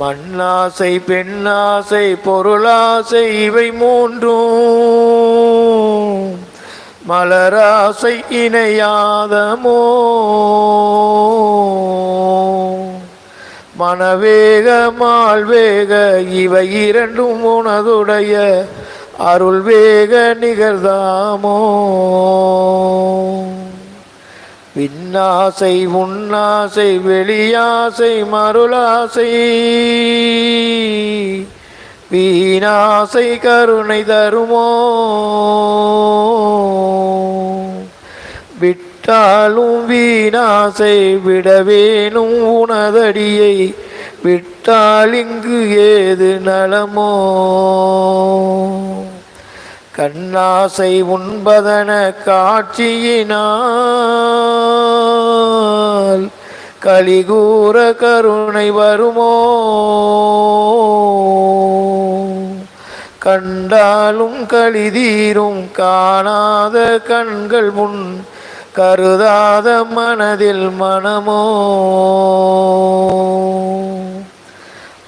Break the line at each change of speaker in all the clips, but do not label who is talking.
மண்ணாசை பெண்ணாசை பொருளாசை இவை மூன்றும். மலராசை இணையாதமோ. மனவேக மால்வேக இவை இரண்டும் உனதுடைய அருள் வேக நிகழ்தாமோ விண்ணாசை உண்ணாசை வெளியாசை மருளாசை. வீணாசை கருணை தருமோ. விட்டாலும் வீணாசை விடவேனும் உனதடியை. விட்டால் இங்கு ஏது நலமோ. கண்ணாசை உண்பதன காட்சியினா களிகூற கருணை வருமோ? கண்டாலும் களிதீரும் காணாத கண்கள் முன் கருதாத மனதில் மனமோ?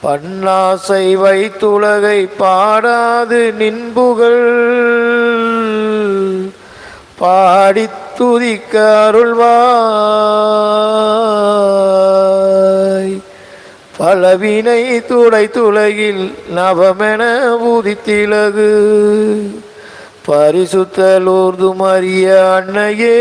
பன்னாசை வைத்துலகை பாடாது நின்புகள். பாடித் துதிக்க அளவினை துடை துலகில் நவமென உதித்திலகு. பரிசுத்தலூர்து மரிய அன்னையே.